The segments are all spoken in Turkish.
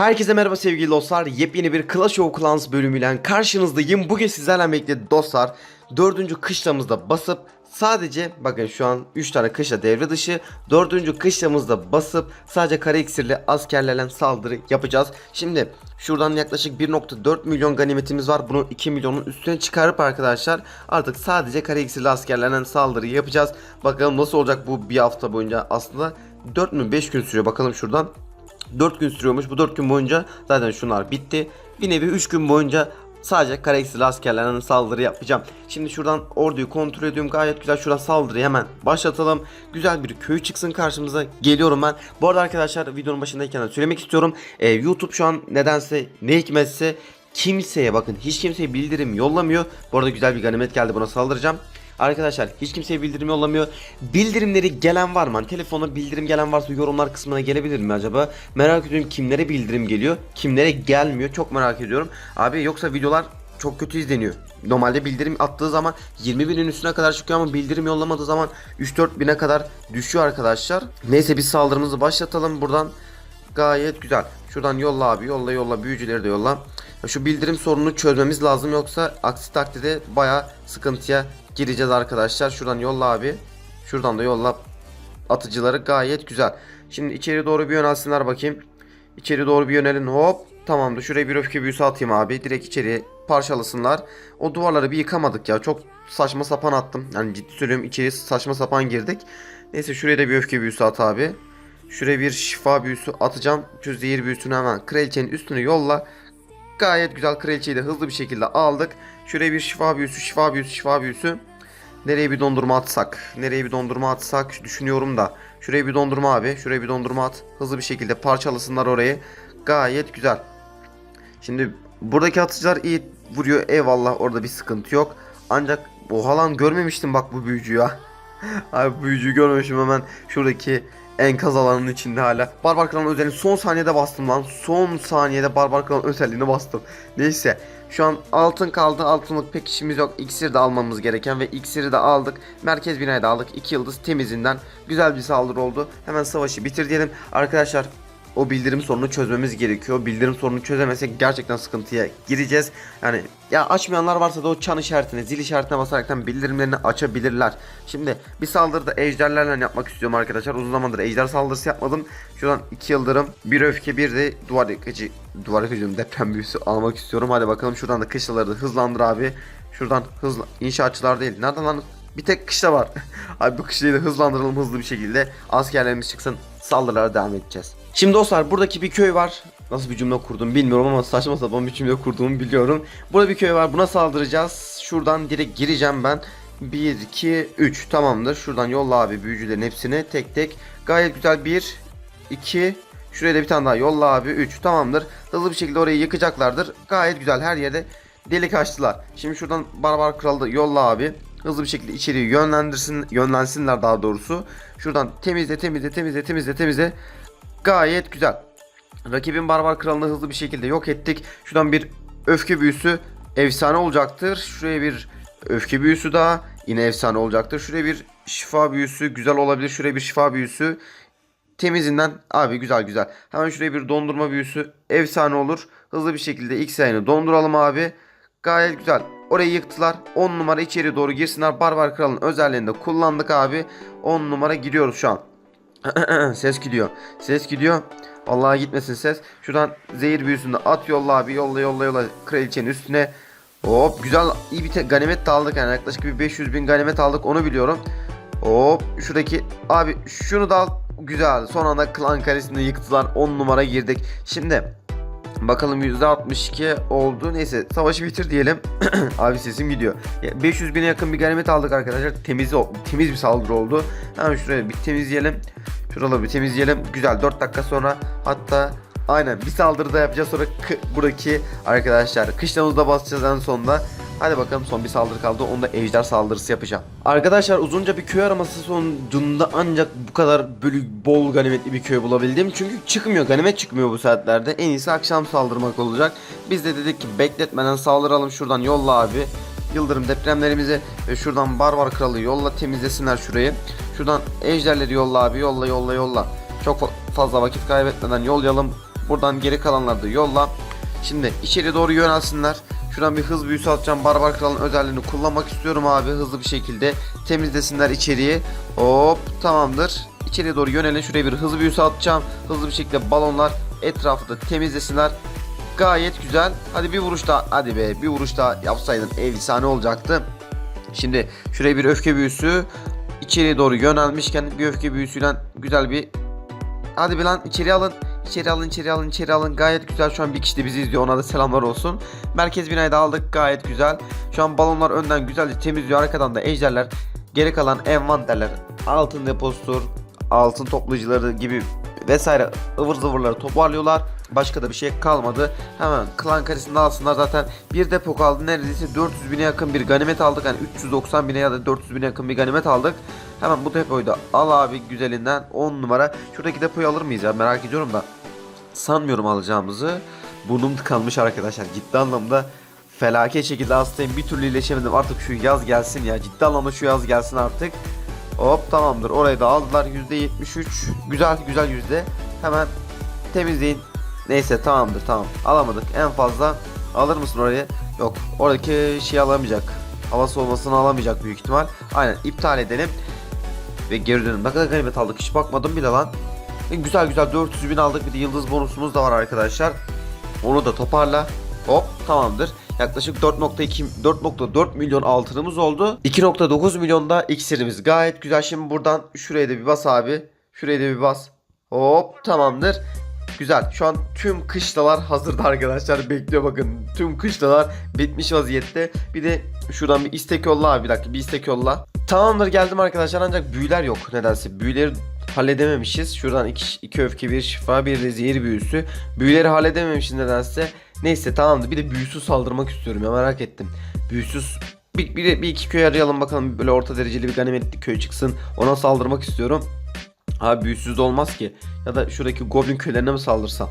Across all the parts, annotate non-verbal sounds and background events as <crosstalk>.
Herkese merhaba sevgili dostlar. Yepyeni bir Clash of Clans bölümüyle karşınızdayım. Bugün sizlerle birlikte dostlar dördüncü kışlamızda basıp sadece bakın şu an 3 tane kışla devre dışı. Dördüncü kışlamızda basıp sadece kare iksirli askerlerle saldırı yapacağız. Şimdi şuradan yaklaşık 1.4 milyon ganimetimiz var. Bunu 2 milyonun üstüne çıkarıp arkadaşlar artık sadece kare iksirli askerlerle saldırı yapacağız. Bakalım nasıl olacak bu bir hafta boyunca aslında 4 mü 5 gün sürüyor bakalım şuradan. 4 gün sürüyormuş. Bu 4 gün boyunca zaten şunlar bitti. Bir nevi 3 gün boyunca sadece kare eksili askerlerine saldırı yapacağım. Şimdi şuradan orduyu kontrol ediyorum. Gayet güzel. Şuradan saldırıyı hemen başlatalım. Güzel bir köy çıksın karşımıza. Geliyorum ben. Bu arada arkadaşlar videonun başındayken de söylemek istiyorum. Ee, YouTube şu an nedense ne hikmetse kimseye bakın hiç kimseye bildirim yollamıyor. Bu arada güzel bir ganimet geldi buna saldıracağım. Arkadaşlar hiç kimseye bildirim yollamıyor. Bildirimleri gelen var mı? Hani telefona bildirim gelen varsa yorumlar kısmına gelebilir mi acaba? Merak ediyorum kimlere bildirim geliyor, kimlere gelmiyor. Çok merak ediyorum. Abi yoksa videolar çok kötü izleniyor. Normalde bildirim attığı zaman 20 binin üstüne kadar çıkıyor ama bildirim yollamadığı zaman 3-4 bine kadar düşüyor arkadaşlar. Neyse biz saldırımızı başlatalım buradan. Gayet güzel. Şuradan yolla abi yolla yolla büyücüleri de yolla. Şu bildirim sorununu çözmemiz lazım yoksa aksi takdirde baya sıkıntıya gireceğiz arkadaşlar. Şuradan yolla abi. Şuradan da yolla atıcıları gayet güzel. Şimdi içeri doğru bir yönelsinler bakayım. İçeri doğru bir yönelin hop. Tamamdır şuraya bir öfke büyüsü atayım abi. Direkt içeriye parçalasınlar. O duvarları bir yıkamadık ya. Çok saçma sapan attım. Yani ciddi söylüyorum içeri saçma sapan girdik. Neyse şuraya da bir öfke büyüsü at abi. Şuraya bir şifa büyüsü atacağım. Şu zehir büyüsünü hemen kraliçenin üstüne yolla. Gayet güzel kraliçeyi de hızlı bir şekilde aldık. Şuraya bir şifa büyüsü, şifa büyüsü, şifa büyüsü. Nereye bir dondurma atsak? Nereye bir dondurma atsak düşünüyorum da. Şuraya bir dondurma abi. Şuraya bir dondurma at. Hızlı bir şekilde parçalasınlar orayı. Gayet güzel. Şimdi buradaki atıcılar iyi vuruyor. Eyvallah orada bir sıkıntı yok. Ancak oha lan görmemiştim bak bu büyücüyü ya. <laughs> Abi büyücüyü görmemişim hemen şuradaki enkaz alanının içinde hala. Barbar Kral'ın özelliğini son saniyede bastım lan. Son saniyede Barbar Kral'ın özelliğini bastım. Neyse. Şu an altın kaldı. Altınlık pek işimiz yok. İksir de almamız gereken ve iksiri de aldık. Merkez binayı da aldık. 2 yıldız temizinden. Güzel bir saldırı oldu. Hemen savaşı bitir diyelim. Arkadaşlar o bildirim sorununu çözmemiz gerekiyor. Bildirim sorununu çözemezsek gerçekten sıkıntıya gireceğiz. Yani ya açmayanlar varsa da o çan işaretine, zil işaretine basaraktan bildirimlerini açabilirler. Şimdi bir saldırıda ejderlerle yapmak istiyorum arkadaşlar. Uzun zamandır ejder saldırısı yapmadım. Şuradan iki yıldırım, bir öfke, bir de duvar yıkıcı, duvar yıkıcı deprem büyüsü almak istiyorum. Hadi bakalım şuradan da kışlaları da hızlandır abi. Şuradan hızlı inşaatçılar değil. Nereden lan? Bir tek kışla var. <laughs> abi bu kışlayı da hızlandıralım hızlı bir şekilde. Askerlerimiz çıksın. Saldırılara devam edeceğiz. Şimdi dostlar buradaki bir köy var. Nasıl bir cümle kurdum bilmiyorum ama saçma sapan bir cümle kurduğumu biliyorum. Burada bir köy var. Buna saldıracağız. Şuradan direkt gireceğim ben. 1, 2, 3 tamamdır. Şuradan yolla abi büyücülerin hepsini tek tek. Gayet güzel 1, 2, şuraya da bir tane daha yolla abi 3 tamamdır. Hızlı bir şekilde orayı yıkacaklardır. Gayet güzel her yerde delik açtılar. Şimdi şuradan barbar kralı da yolla abi. Hızlı bir şekilde içeriği yönlendirsin, yönlensinler daha doğrusu. Şuradan temizle temizle temizle temizle temizle. Gayet güzel. Rakibin barbar kralını hızlı bir şekilde yok ettik. Şuradan bir öfke büyüsü efsane olacaktır. Şuraya bir öfke büyüsü daha yine efsane olacaktır. Şuraya bir şifa büyüsü güzel olabilir. Şuraya bir şifa büyüsü temizinden abi güzel güzel. Hemen şuraya bir dondurma büyüsü efsane olur. Hızlı bir şekilde ilk sayını donduralım abi. Gayet güzel. Orayı yıktılar. 10 numara içeri doğru girsinler. Barbar kralın özelliğini de kullandık abi. 10 numara giriyoruz şu an. <clears throat> ses gidiyor. Ses gidiyor. Vallahi gitmesin ses. Şuradan zehir büyüsünü at yolla abi. Yolla yolla yolla kraliçenin üstüne. Hop güzel iyi bir ganimet de aldık yani yaklaşık bir 500 bin ganimet aldık onu biliyorum. Hop şuradaki abi şunu da al. Güzel son anda klan kalesini yıktılar 10 numara girdik. Şimdi bakalım %62 oldu. Neyse savaşı bitir diyelim. <clears throat> abi sesim gidiyor. Ya, 500 bine yakın bir ganimet aldık arkadaşlar. Temiz temiz bir saldırı oldu. Hemen şuraya bir temizleyelim. Şuraları bir temizleyelim. Güzel 4 dakika sonra hatta aynen bir saldırı da yapacağız sonra buradaki arkadaşlar kışlamızda basacağız en sonunda. Hadi bakalım son bir saldırı kaldı. Onu da ejder saldırısı yapacağım. Arkadaşlar uzunca bir köy araması sonucunda ancak bu kadar böyle bol ganimetli bir köy bulabildim. Çünkü çıkmıyor ganimet çıkmıyor bu saatlerde. En iyisi akşam saldırmak olacak. Biz de dedik ki bekletmeden saldıralım şuradan yolla abi. Yıldırım depremlerimizi ve şuradan barbar kralı yolla temizlesinler şurayı. Şuradan ejderleri yolla abi yolla yolla yolla. Çok fa- fazla vakit kaybetmeden yollayalım. Buradan geri kalanları da yolla. Şimdi içeri doğru yönelsinler. Şuradan bir hız büyüsü atacağım. Barbar kralın özelliğini kullanmak istiyorum abi. Hızlı bir şekilde temizlesinler içeriği. Hop tamamdır. İçeriye doğru yönelin. Şuraya bir hız büyüsü atacağım. Hızlı bir şekilde balonlar etrafı da temizlesinler. Gayet güzel. Hadi bir vuruş daha. Hadi be bir vuruş daha yapsaydın efsane olacaktı. Şimdi şuraya bir öfke büyüsü. İçeriye doğru yönelmişken bir öfke büyüsüyle güzel bir Hadi bir lan içeri alın. İçeri alın, içeri alın, içeri alın. Gayet güzel. Şu an bir kişi de bizi izliyor. Ona da selamlar olsun. Merkez binayı da aldık. Gayet güzel. Şu an balonlar önden güzelce temizliyor. Arkadan da ejderler. Geri kalan envanterler, altın deposudur, altın toplayıcıları gibi vesaire ıvır zıvırları toparlıyorlar. Başka da bir şey kalmadı. Hemen klan karesini alsınlar zaten. Bir depo kaldı. Neredeyse 400 bine yakın bir ganimet aldık. Yani 390 bine ya da 400 bine yakın bir ganimet aldık. Hemen bu depoyu da al abi güzelinden 10 numara. Şuradaki depoyu alır mıyız ya merak ediyorum da. Sanmıyorum alacağımızı. Burnum tıkanmış arkadaşlar. Ciddi anlamda felaket şekilde hastayım. Bir türlü iyileşemedim. Artık şu yaz gelsin ya. Ciddi anlamda şu yaz gelsin artık. Hop tamamdır. Orayı da aldılar. %73. Güzel güzel yüzde. Hemen temizleyin. Neyse tamamdır tamam. Alamadık. En fazla alır mısın orayı? Yok. Oradaki şey alamayacak. Hava soğumasını alamayacak büyük ihtimal. Aynen iptal edelim. Ve geri dönelim. Ne kadar ganimet aldık hiç bakmadım bile lan. Güzel güzel 400 bin aldık. Bir de yıldız bonusumuz da var arkadaşlar. Onu da toparla. Hop tamamdır. Yaklaşık 4.2 4.4 milyon altınımız oldu. 2.9 milyonda iksirimiz. Gayet güzel. Şimdi buradan şuraya da bir bas abi. Şuraya da bir bas. Hop tamamdır. Güzel. Şu an tüm kışlalar hazırda arkadaşlar. Bekliyor bakın. Tüm kışlalar bitmiş vaziyette. Bir de şuradan bir istek yolla abi. Bir dakika bir istek yolla. Tamamdır geldim arkadaşlar ancak büyüler yok nedense. Büyüleri halledememişiz. Şuradan iki, iki öfke bir şifa bir de zehir büyüsü. Büyüleri halledememişiz nedense. Neyse tamamdır. Bir de büyüsüz saldırmak istiyorum ya merak ettim. Büyüsüz bir, bir, bir iki köy arayalım bakalım böyle orta dereceli bir ganimetli köy çıksın. Ona saldırmak istiyorum. Abi büyüsüz olmaz ki. Ya da şuradaki goblin köylerine mi saldırsam?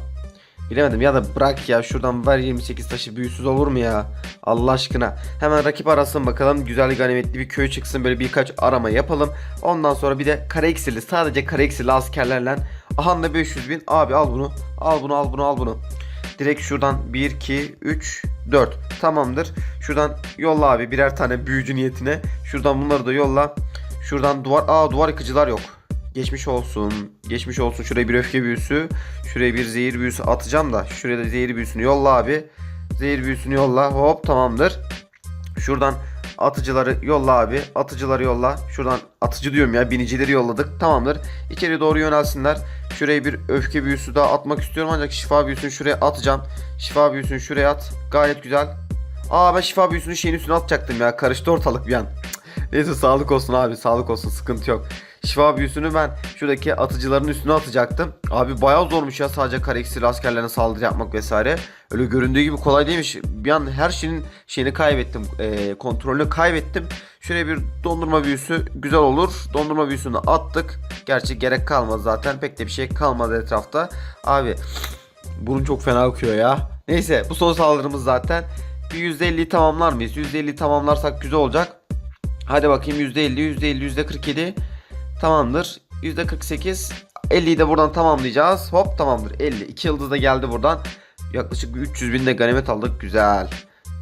Bilemedim ya da bırak ya şuradan ver 28 taşı büyüsüz olur mu ya? Allah aşkına. Hemen rakip arasın bakalım. Güzel ganimetli bir köy çıksın. Böyle birkaç arama yapalım. Ondan sonra bir de kara iksirli sadece kara iksirli askerlerle. Aha da 500 bin. Abi al bunu. Al bunu al bunu al bunu. Direkt şuradan 1, 2, 3, 4. Tamamdır. Şuradan yolla abi birer tane büyücü niyetine. Şuradan bunları da yolla. Şuradan duvar... Aa duvar yıkıcılar yok. Geçmiş olsun. Geçmiş olsun. Şuraya bir öfke büyüsü. Şuraya bir zehir büyüsü atacağım da. Şuraya da zehir büyüsünü yolla abi. Zehir büyüsünü yolla. Hop tamamdır. Şuradan atıcıları yolla abi. Atıcıları yolla. Şuradan atıcı diyorum ya. Binicileri yolladık. Tamamdır. İçeri doğru yönelsinler. Şuraya bir öfke büyüsü daha atmak istiyorum ancak şifa büyüsünü şuraya atacağım. Şifa büyüsünü şuraya at. Gayet güzel. Aa ben şifa büyüsünü şeyin üstüne atacaktım ya. Karıştı ortalık bir an. Neyse sağlık olsun abi. Sağlık olsun. Sıkıntı yok. Şifa büyüsünü ben şuradaki atıcıların üstüne atacaktım. Abi bayağı zormuş ya sadece kare iksirli askerlerine saldırı yapmak vesaire. Öyle göründüğü gibi kolay değilmiş. Bir an her şeyin şeyini kaybettim. e, kontrolünü kaybettim. Şuraya bir dondurma büyüsü güzel olur. Dondurma büyüsünü attık. Gerçi gerek kalmadı zaten. Pek de bir şey kalmadı etrafta. Abi bunun çok fena okuyor ya. Neyse bu son saldırımız zaten. Bir %50'yi tamamlar mıyız? %50'yi tamamlarsak güzel olacak. Hadi bakayım %50, %50, %47. Tamamdır. %48. 50'yi de buradan tamamlayacağız. Hop tamamdır. 50. 2 yıldız da geldi buradan. Yaklaşık bir 300 bin de ganimet aldık. Güzel.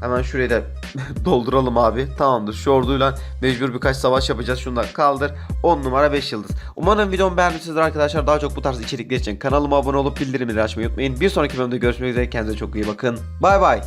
Hemen şurayı da <laughs> dolduralım abi. Tamamdır. Şu orduyla mecbur birkaç savaş yapacağız. Şunu da kaldır. 10 numara 5 yıldız. Umarım videomu beğenmişsinizdir arkadaşlar. Daha çok bu tarz içerikler için kanalıma abone olup bildirimleri açmayı unutmayın. Bir sonraki bölümde görüşmek üzere. Kendinize çok iyi bakın. Bay bay.